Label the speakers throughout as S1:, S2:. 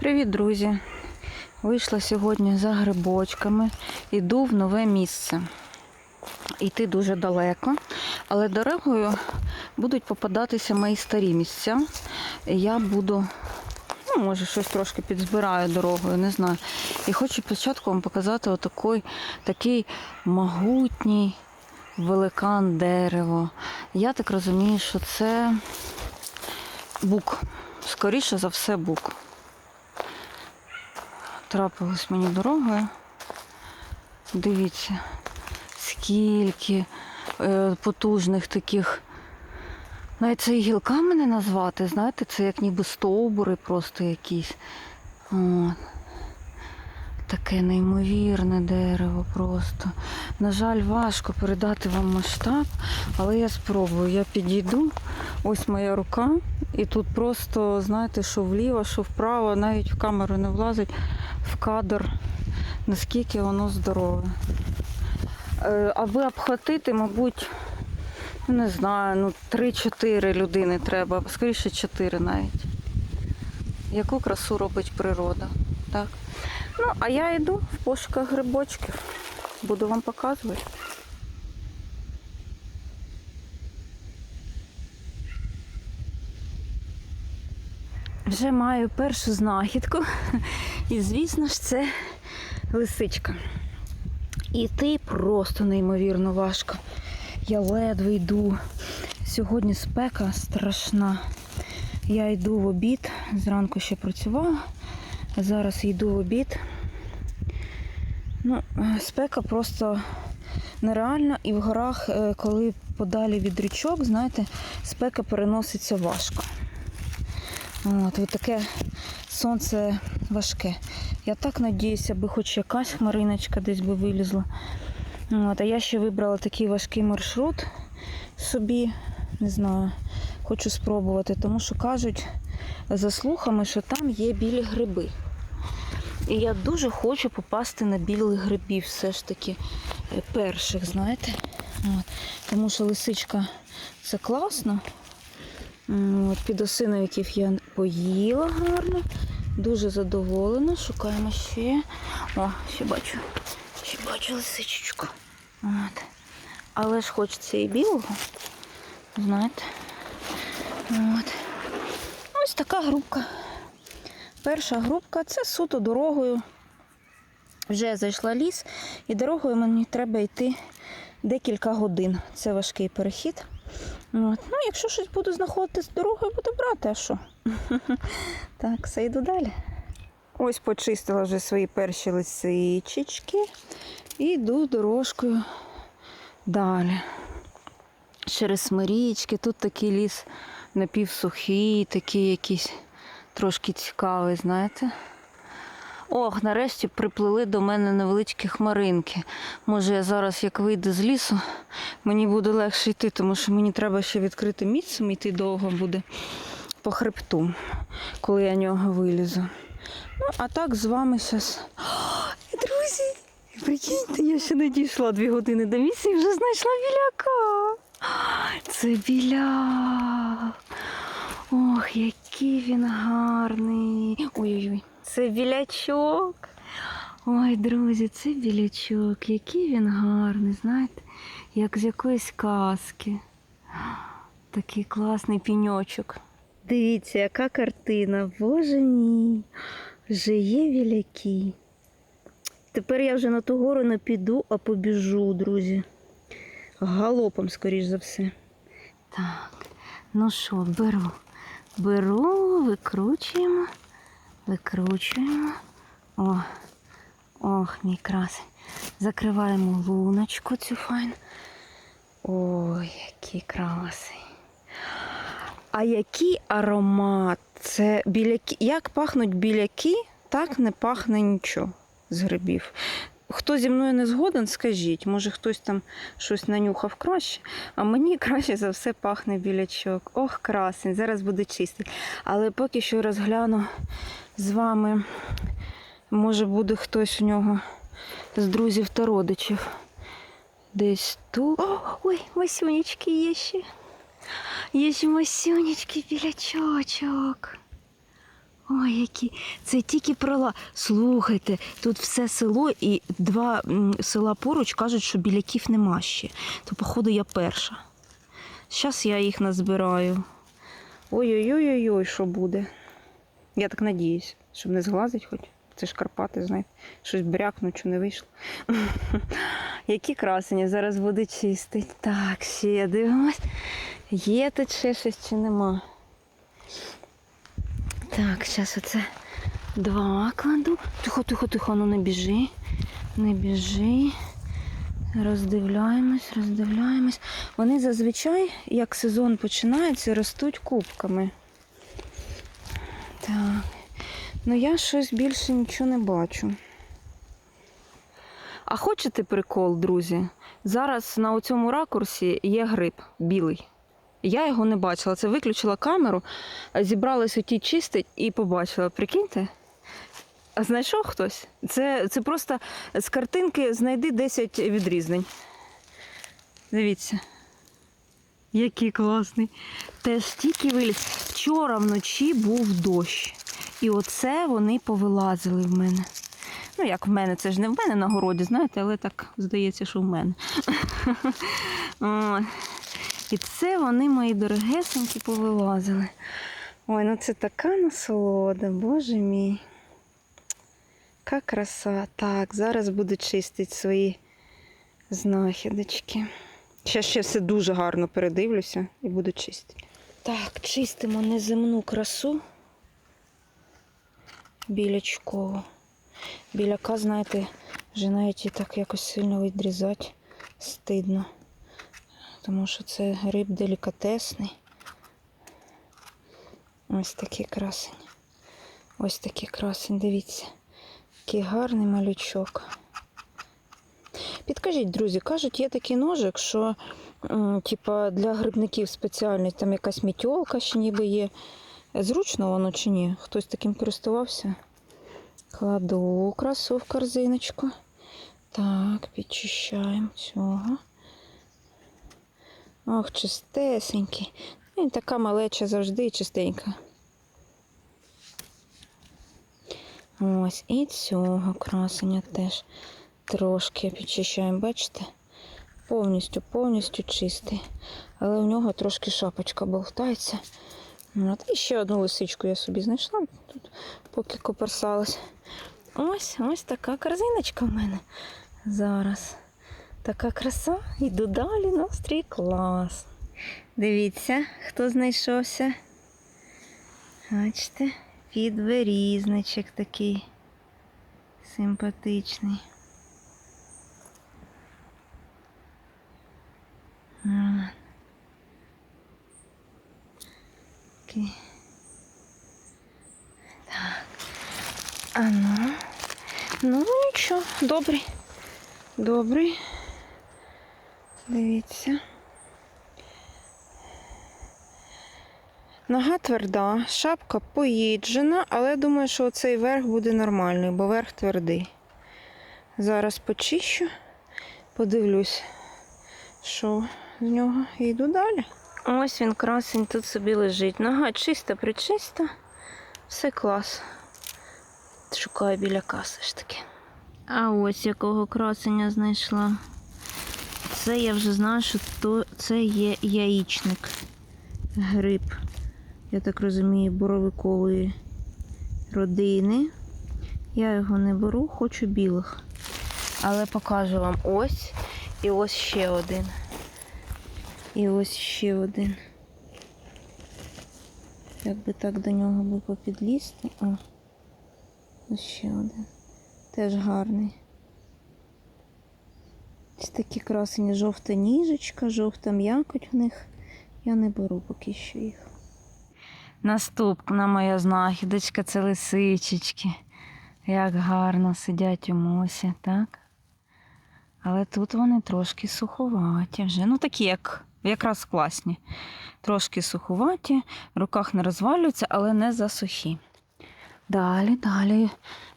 S1: Привіт, друзі! Вийшла сьогодні за грибочками, іду в нове місце. Йти дуже далеко, але дорогою будуть попадатися мої старі місця. Я буду, ну, може, щось трошки підзбираю дорогою, не знаю. І хочу спочатку вам показати отакий такий могутній великан дерево. Я так розумію, що це бук. Скоріше за все, бук. Трапилась мені дорогою. Дивіться, скільки е, потужних таких. Навіть це і гілками не назвати, знаєте, це як ніби стовбури просто якісь. От. Таке неймовірне дерево просто. На жаль, важко передати вам масштаб, але я спробую. Я підійду, ось моя рука, і тут просто, знаєте, що вліво, що вправо, навіть в камеру не влазить, в кадр, наскільки воно здорове. Е, Аби обхватити, мабуть, ну, не знаю, ну 3-4 людини треба, скоріше 4 навіть. Яку красу робить природа. Так? Ну, а я йду в пошуках грибочків. Буду вам показувати. Вже маю першу знахідку. І, звісно ж, це лисичка. Іти просто неймовірно важко. Я ледве йду. Сьогодні спека страшна. Я йду в обід, зранку ще працювала. Зараз йду в обід. Ну, спека просто нереальна. І в горах, е, коли подалі від річок, знаєте, спека переноситься важко. От, от таке сонце важке. Я так надіюся, аби хоч якась хмариночка десь би вилізла. От, а я ще вибрала такий важкий маршрут собі. Не знаю, хочу спробувати, тому що кажуть за слухами, що там є білі гриби. І я дуже хочу попасти на білих грибів, все ж таки е, перших, знаєте. От. Тому що лисичка це класно. Підосиновиків я поїла гарно. Дуже задоволена. Шукаємо ще. О, ще бачу. Ще бачу лисичечку. От. Але ж хочеться і білого. Знаєте. От. Ось така групка. Перша групка це суто дорогою. Вже зайшла ліс, і дорогою мені треба йти декілька годин. Це важкий перехід. От. Ну, якщо щось буду знаходити з дорогою, буду брати, а що? Так, все йду далі. Ось почистила вже свої перші лисичечки і йду дорожкою далі. Через смирічки. Тут такий ліс напівсухий, такий якийсь трошки цікавий, знаєте. Ох, нарешті приплили до мене невеличкі хмаринки. Може, я зараз, як вийду з лісу, мені буде легше йти, тому що мені треба ще відкрити місцем, йти довго буде по хребту, коли я нього вилізу. Ну, а так з вами зараз. Друзі, прикиньте, я ще не дійшла дві години до місця і вже знайшла біляка. Це біляк. Ох, який він гарний. Ой-ой-ой. Це білячок. Ой, друзі, це білячок. Який він гарний, знаєте, як з якоїсь казки. Такий класний піньочок. Дивіться, яка картина. Боже мій. Вже є біляки. Тепер я вже на ту гору не піду, а побіжу, друзі. Галопом, скоріш за все. Так, ну що, беру. Беру, викручуємо, викручуємо. О, ох, мій красень. Закриваємо луночку цю файну. Ой, який красий. А який аромат? Це біляки. Як пахнуть біляки, так не пахне нічого з грибів. Хто зі мною не згоден, скажіть, може хтось там щось нанюхав краще, а мені краще за все пахне білячок. Ох, красень, зараз буде чистий. Але поки що розгляну з вами, може буде хтось у нього з друзів та родичів. Десь тут. О, ой, масюнечки є ще. Є ще масюнечки білячочок. Ой, які. Це тільки прола. Слухайте, тут все село і два села поруч кажуть, що біляків нема ще. То, походу, я перша. Зараз я їх назбираю. Ой-ой-ой, ой що буде. Я так надіюсь, щоб не зглазить хоч. Це ж Карпати, знаєте, щось брякну, що не вийшло. Які красені, зараз буде чистить. Так, ще дивимось. Є тут ще щось чи нема. Так, зараз оце два кладу. Тихо, тихо, тихо, ну не біжи. Не біжи. Роздивляємось, роздивляємось. Вони зазвичай, як сезон починається, ростуть кубками. Так. Ну я щось більше нічого не бачу. А хочете прикол, друзі? Зараз на цьому ракурсі є гриб білий. Я його не бачила. Це виключила камеру, зібралась оті чистить і побачила. Прикиньте? А знайшов хтось? Це, це просто з картинки знайди 10 відрізнень. Дивіться. Який класний. Теж тільки виліз. Вчора вночі був дощ. І оце вони повилазили в мене. Ну, як в мене, це ж не в мене на городі, знаєте, але так здається, що в мене. І це вони, мої дорогесенькі, повилазили. Ой, ну це така насолода, боже мій. Яка краса. Так, зараз буду чистити свої знахідочки. Ще ще все дуже гарно передивлюся і буду чистити. Так, чистимо неземну красу. Білячкову. Біляка, знаєте, вже навіть і так якось сильно відрізати стидно. Тому що це гриб делікатесний. Ось такий красень. Ось такий красень, дивіться. Який гарний малючок. Підкажіть, друзі, кажуть, є такий ножик, що типа, для грибників спеціальний, там якась мітьолка ще ніби є. Зручно воно чи ні? Хтось таким користувався? Кладу красу в корзиночку. Так, підчищаємо цього. Ох, чистесенький. Він така малеча завжди чистенька. Ось і цього красення теж трошки підчищаємо, бачите? Повністю, повністю чистий. Але в нього трошки шапочка болтається. От. І ще одну лисичку я собі знайшла тут, поки коперсалась. Ось ось така корзиночка в мене зараз. Така краса. Іду далі, настрій клас. Дивіться, хто знайшовся. Бачите, підберізничок такий симпатичний. Такий. Так. А ну. Ну, нічого, добрий. Добрий. Дивіться. Нога тверда, шапка поїджена, але думаю, що цей верх буде нормальний, бо верх твердий. Зараз почищу, подивлюсь, що з нього і йду далі. Ось він красень тут собі лежить. Нога чиста, причиста. Все клас. Шукаю біля каси ж таки. А ось якого красення знайшла. Це я вже знаю, що то це є яєчник. Гриб. Я так розумію, боровикової родини. Я його не беру, хочу білих. Але покажу вам ось і ось ще один. І ось ще один. Якби так до нього би попідлізти. О, ось ще один. Теж гарний. Ось такі красені жовта ніжечка, жовта м'якоть в них. Я не беру поки що їх. Наступна моя знахідочка це лисичечки. Як гарно сидять у мосі, так? Але тут вони трошки суховаті вже. Ну, такі, як якраз класні. Трошки суховаті, в руках не розвалюються, але не засухі. Далі, далі.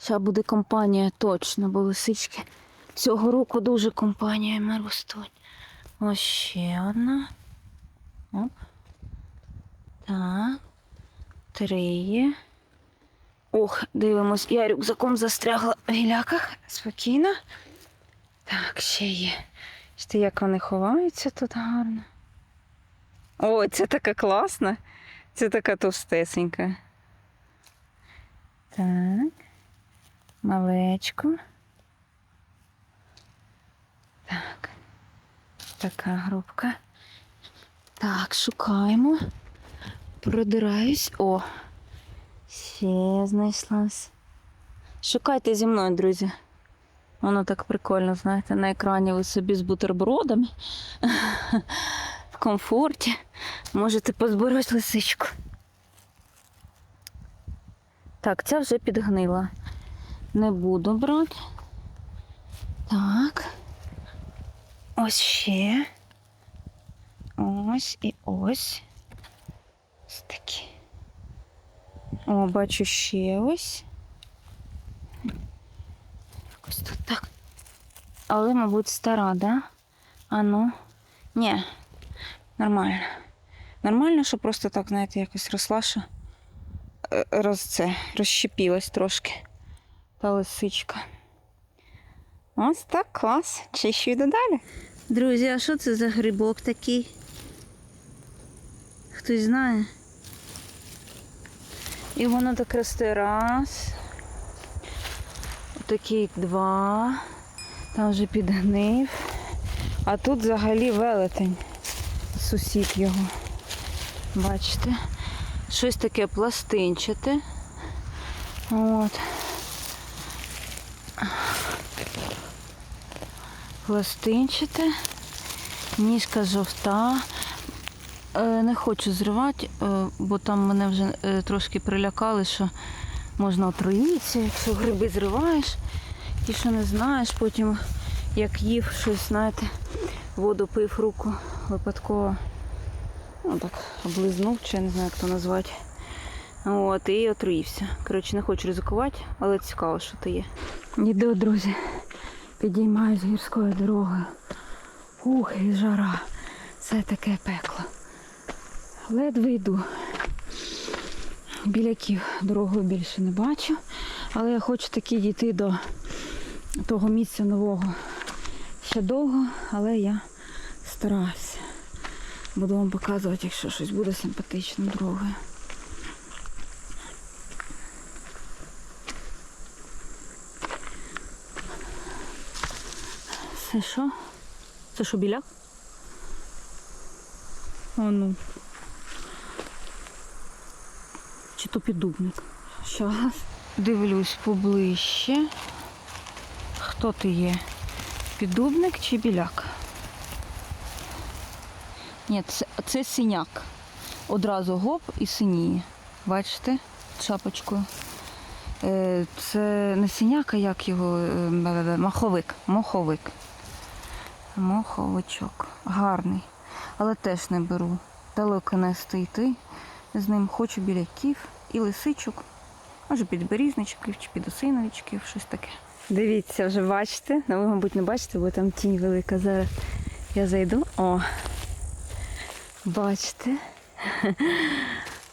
S1: Зараз буде компанія точно, бо лисички цього року дуже компаніями ростуть. Ось ще одна. Оп. Так. Три. Ох, дивимось, я рюкзаком застрягла в гіляках. Спокійно. Так, ще є. Бачите, як вони ховаються тут гарно. Ой, це така класна. Це така товстесенька. Так. Малечко. Так. Така групка. Так, шукаємо. Продираюсь. О, ще знайшлась. Шукайте зі мною, друзі. Воно так прикольно, знаєте, на екрані ви собі з бутербродами в комфорті можете позбирати лисичку. Так, ця вже підгнила. Не буду брати. Так. Ось ще. Ось і ось. Ось такі. О, бачу ще ось. Ось тут так. Але, мабуть, стара, да? А ну. Ні, нормально. Нормально, що просто так, знаєте, якось росла, що е, роз, це, розщепілась трошки. Та лисичка. Ось так, клас. Чищу йду далі. Друзі, а що це за грибок такий? Хтось знає? І воно так росте раз. Такий два. Там вже підгнив. А тут взагалі велетень. Сусід його. Бачите? Щось таке пластинчате. От. Пластинчате. Ніжка жовта. Е, Не хочу зривати, е, бо там мене вже е, трошки прилякали, що можна отруїтися, якщо гриби зриваєш і що не знаєш, потім як їв щось, знаєте, воду пив руку випадково. Ну так, облизнув, чи я не знаю, як то назвати. От, і отруївся. Коротше, не хочу ризикувати, але цікаво, що то є. Іду, друзі, підіймаюсь гірською дорогою. Ух, і жара. Це таке пекло. Ледве йду. Біляків дорогою більше не бачу, але я хочу таки дійти до того місця нового. Ще довго, але я стараюся. Буду вам показувати, якщо щось буде симпатично дорогою. Це що? Це що біляк? О, ну. Чи то піддубник? Щас. Дивлюсь поближче. Хто ти є? Піддубник чи біляк? Ні, це, це синяк. Одразу гоп і синіє. Бачите? Шапочкою. Е, Це не синяк, а як його е, маховик. Моховик. Моховичок. Гарний. Але теж не беру. Далеко не стоїти. З ним хочу біляків і лисичок. Може підберізничків чи підосиновичків, щось таке. Дивіться, вже бачите. Ну, ви, мабуть, не бачите, бо там тінь велика. Зараз я зайду. О! Бачите?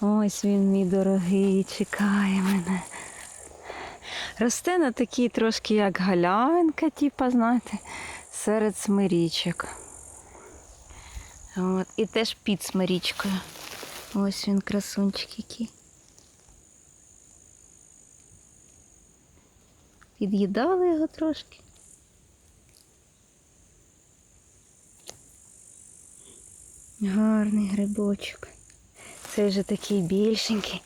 S1: Ось він, мій дорогий, чекає мене. Росте на такій трошки як галявинка, типа, знаєте, серед смирічок. От. І теж під смирічкою. Ось він, красунчик який. Під'їдали його трошки. Гарний грибочок. Цей вже такий більшенький.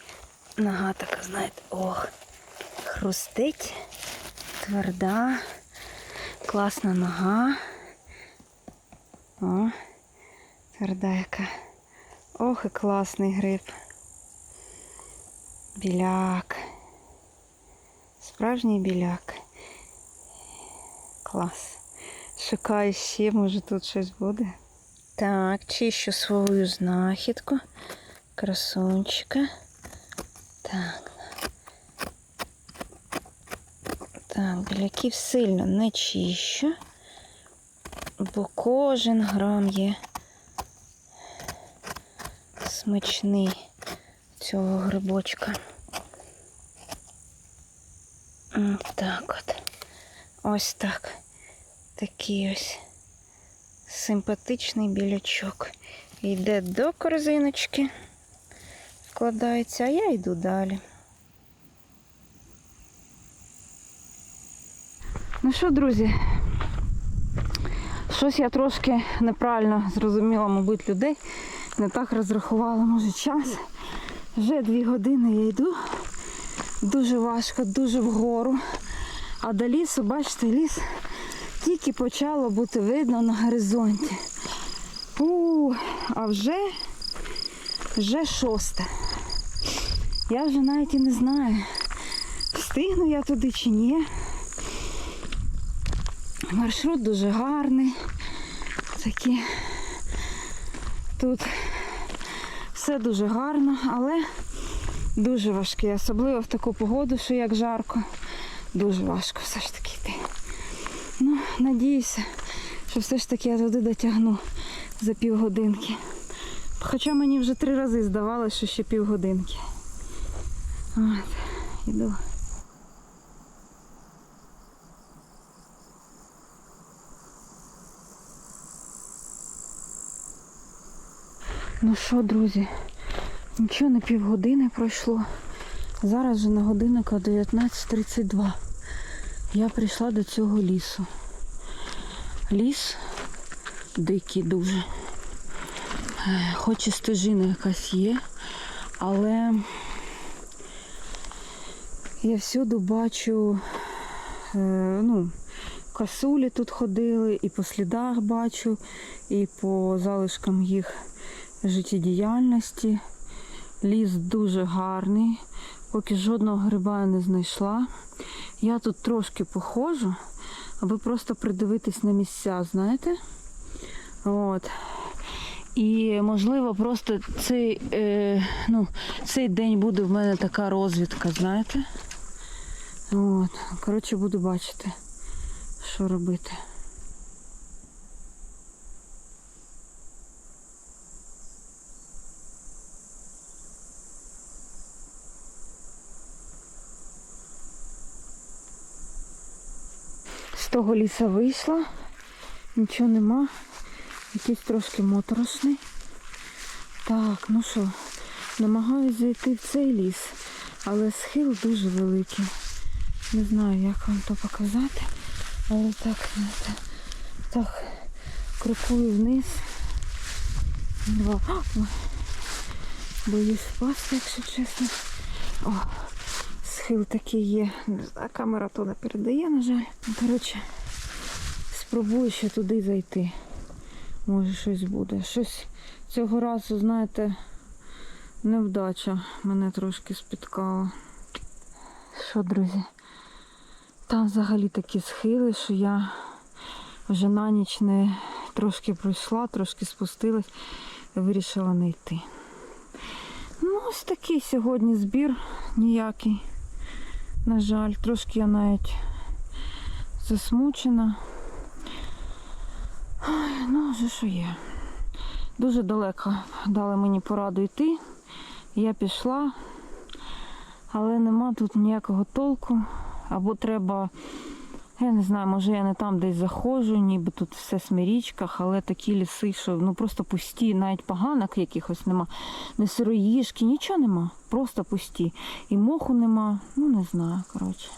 S1: Нога така, знаєте, ох, хрустить, тверда, класна нога. О, тверда яка. Ох, і класний гриб. Біляк. Справжній біляк. Клас. Шукаю ще, може тут щось буде. Так, чищу свою знахідку. Красунчика. Так. Так, біляків сильно не чищу, бо кожен грам є смачний цього грибочка. Так от. Ось так. Такий ось симпатичний білячок. Йде до корзиночки, вкладається, а я йду далі. Ну що, друзі, щось я трошки неправильно зрозуміла, мабуть, людей. Не так розрахувала, може, час. Вже дві години я йду. Дуже важко, дуже вгору. А до лісу, бачите, ліс тільки почало бути видно на горизонті. У, а вже, вже шосте. Я вже навіть і не знаю, встигну я туди чи ні. Маршрут дуже гарний. Такі тут все дуже гарно, але дуже важкий. Особливо в таку погоду, що як жарко. Дуже важко все ж таки йти. Ну, надіюся, що все ж таки я туди дотягну за півгодинки. Хоча мені вже три рази здавалося, що ще півгодинки. От, іду. Ну що, друзі, нічого не півгодини пройшло. Зараз вже на годиннику 19.32. Я прийшла до цього лісу. Ліс дикий дуже. Е, Хоч і стежина якась є, але я всюди бачу, е, ну, косулі тут ходили, і по слідах бачу, і по залишкам їх життєдіяльності. Ліс дуже гарний, поки жодного гриба я не знайшла. Я тут трошки походжу, аби просто придивитись на місця, знаєте? От. І можливо просто цей, е, ну, цей день буде в мене така розвідка, знаєте? От. Коротше, буду бачити, що робити. Того ліса вийшла, нічого нема. Якийсь трошки моторошний. Так, ну що, намагаюся зайти в цей ліс, але схил дуже великий. Не знаю, як вам то показати, але так, знаєте, так крокую вниз. Два. Боюсь впасти, якщо чесно. О, схил такий є. Не знаю, камера то не передає, на жаль. Ну, Коротше, спробую ще туди зайти. Може щось буде. Щось цього разу, знаєте, невдача мене трошки спіткала. Що, друзі? Там взагалі такі схили, що я вже на ніч не трошки пройшла, трошки спустилась і вирішила не йти. Ну, ось такий сьогодні збір ніякий. На жаль, трошки я навіть засмучена. Ой, ну, вже що є. Дуже далеко дали мені пораду йти. Я пішла, але нема тут ніякого толку. Або треба, я не знаю, може я не там десь заходжу, ніби тут все в смирічках, але такі ліси, що ну просто пусті, навіть поганок якихось нема, не сироїшки, нічого нема. Просто пусті. І моху нема, ну не знаю, коротше.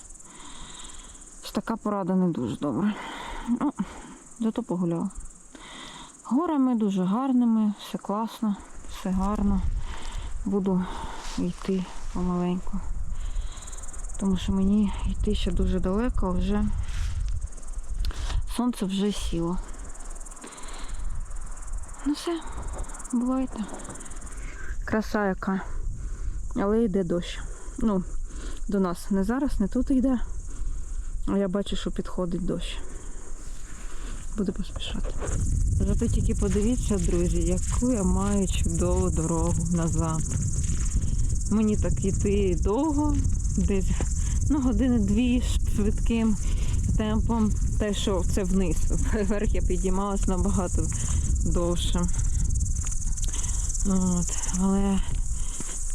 S1: Така порада не дуже добра. Ну, зато погуляла. Горами дуже гарними, все класно, все гарно. Буду йти помаленьку. Тому що мені йти ще дуже далеко, вже сонце вже сіло. Ну все, бувайте. Краса яка. Але йде дощ. Ну, до нас не зараз, не тут йде. А я бачу, що підходить дощ. Буду поспішати. Зато тільки подивіться, друзі, яку я маю чудову дорогу назад. Мені так йти довго, десь ну, години-дві швидким темпом. Те, що це вниз. Вверх я підіймалась набагато довше. От, але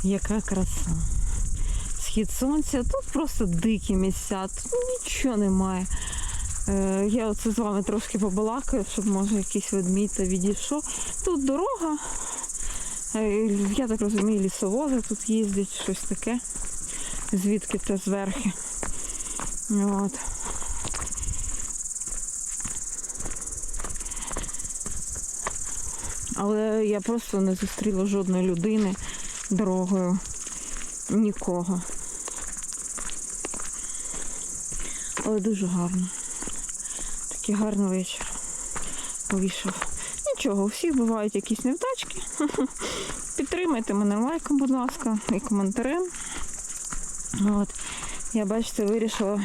S1: яка краса. схід сонця. Тут просто дикі місця, тут нічого немає. Е, Я оце з вами трошки побалакаю, щоб може якийсь ведмідь відійшов. Тут дорога. Е, Я так розумію, лісовози тут їздять, щось таке. Звідки то зверхи. От. Але я просто не зустріла жодної людини дорогою. Нікого. Але дуже гарно. Такий гарний вечір. Вийшов. Нічого, у всіх бувають якісь невдачки. Підтримайте мене лайком, будь ласка, і коментарем. От. Я бачите, вирішила,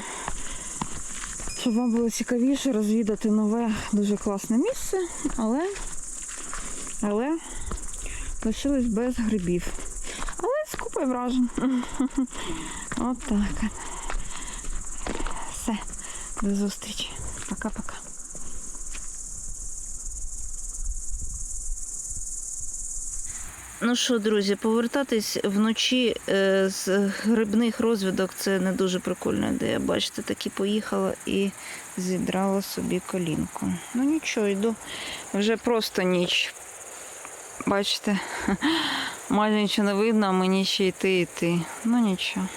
S1: щоб вам було цікавіше розвідати нове, дуже класне місце, але, але лишилось без грибів. Але з купою вражень. От так. Все. До зустрічі. Пока-пока. Ну що, друзі, повертатись вночі е, з грибних розвідок це не дуже прикольна ідея. Бачите, таки поїхала і зідрала собі колінку. Ну нічого, йду. Вже просто ніч. Бачите, майже нічого не видно, а мені ще йти йти. Ну нічого.